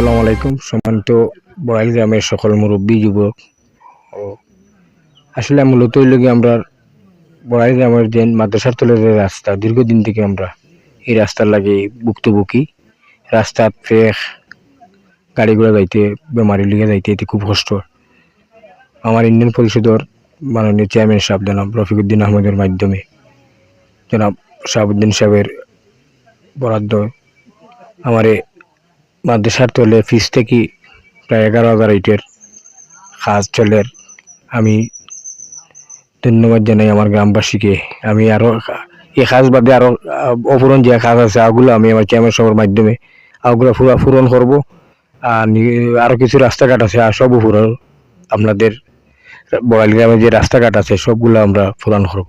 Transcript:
আসসালামু আলাইকুম। সম্মানিত বড়াইল গ্রামের সকল মুরব্বী, যুবক। ও আসলে মূলত গিয়ে আমরা বড়াইল গ্রামের যে মাদ্রাসার তলের রাস্তা, দীর্ঘদিন থেকে আমরা এই রাস্তার লাগে ভুক্তভোগী। রাস্তার ফ্রেশ গাড়িগুলো যাইতে বেমারি লিগে যাইতে এতে খুব কষ্ট। আমার ইন্ডিয়ান পরিষদের মাননীয় চেয়ারম্যান সাহেব, জনাব রফিকুদ্দিন আহমেদের মাধ্যমে, জনাব শাহাবুদ্দিন সাহেবের বরাদ্দ, আমারে মাদ্রাসার তলে ফিস থেকে প্রায় এগারো হাজার ইটের কাজ চলের আমি ধন্যবাদ জানাই আমার গ্রামবাসীকে। আমি আরও এই কাজ বাদে আরও অপূরণ যে কাজ আছে ওগুলো আমি আমার চেয়ারম্যান সভার মাধ্যমে পুরা পূরণ করব। আর আরও কিছু রাস্তাঘাট আছে, আর সবও পূরণ। আপনাদের বড়াইল গ্রামে যে রাস্তাঘাট আছে, সবগুলো আমরা পূরণ করব।